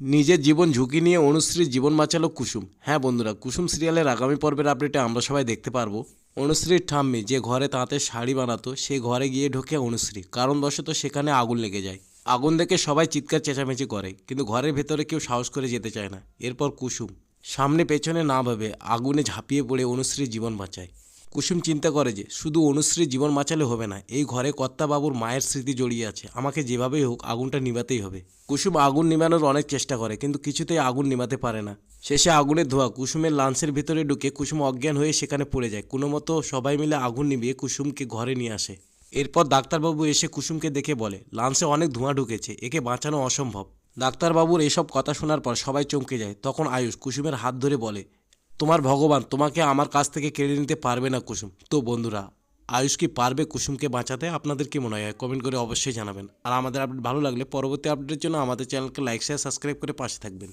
নিজের জীবন ঝুঁকি নিয়ে অনুশ্রীর জীবন বাঁচালো কুসুম। হ্যাঁ বন্ধুরা, কুসুম সিরিয়ালের আগামী পর্বের আপডেটে আমরা সবাই দেখতে পারব। অনুশ্রীর ঠাম্মি যে ঘরে তাঁতের শাড়ি বানাতো, সে ঘরে গিয়ে ঢোকে অনুশ্রী। কারণবশত সেখানে আগুন লেগে যায়। আগুন দেখে সবাই চিৎকার চেঁচামেচি করে, কিন্তু ঘরের ভেতরে কেউ সাহস করে যেতে চায় না। এরপর কুসুম সামনে পেছনে না ভাবে আগুনে ঝাঁপিয়ে পড়ে অনুশ্রীর জীবন বাঁচায়। কুসুম চিন্তা করে যে, শুধু অনুশ্রীর জীবন বাঁচালে হবে না, এই ঘরে কর্তাবাবুর মায়ের স্মৃতি জড়িয়ে আছে, আমাকে যেভাবেই হোক আগুনটা নিভাতেই হবে। কুসুম আগুন নিভানোর অনেক চেষ্টা করে, কিন্তু কিছুতেই আগুন নিভাতে পারে না। শেষে আগুনের ধোয়া কুসুমের লাঞ্চের ভিতরে ঢুকে কুসুম অজ্ঞান হয়ে সেখানে পড়ে যায়। কোনো মতো সবাই মিলে আগুন নিভিয়ে কুসুমকে ঘরে নিয়ে আসে। এরপর ডাক্তারবাবু এসে কুসুমকে দেখে বলে, লাঞ্চে অনেক ধোঁয়া ঢুকেছে, একে বাঁচানো অসম্ভব। ডাক্তারবাবুর এসব কথা শোনার পর সবাই চমকে যায়। তখন আয়ুষ কুসুমের হাত ধরে বলে তোমার ভগবান তোমাকে আমার কাছ থেকে কেড়ে নিতে পারবে না কুসুম। তো বন্ধুরা, আয়ুষ কি পারবে কুসুমকে বাঁচাতে? আপনাদের কি মনে হয়? কমেন্ট করে অবশ্যই জানাবেন। আর আমাদের আপডেট ভালো লাগলে পরবর্তী আপডেটের জন্য আমাদের চ্যানেলকে লাইক শেয়ার সাবস্ক্রাইব করে পাশে থাকবেন।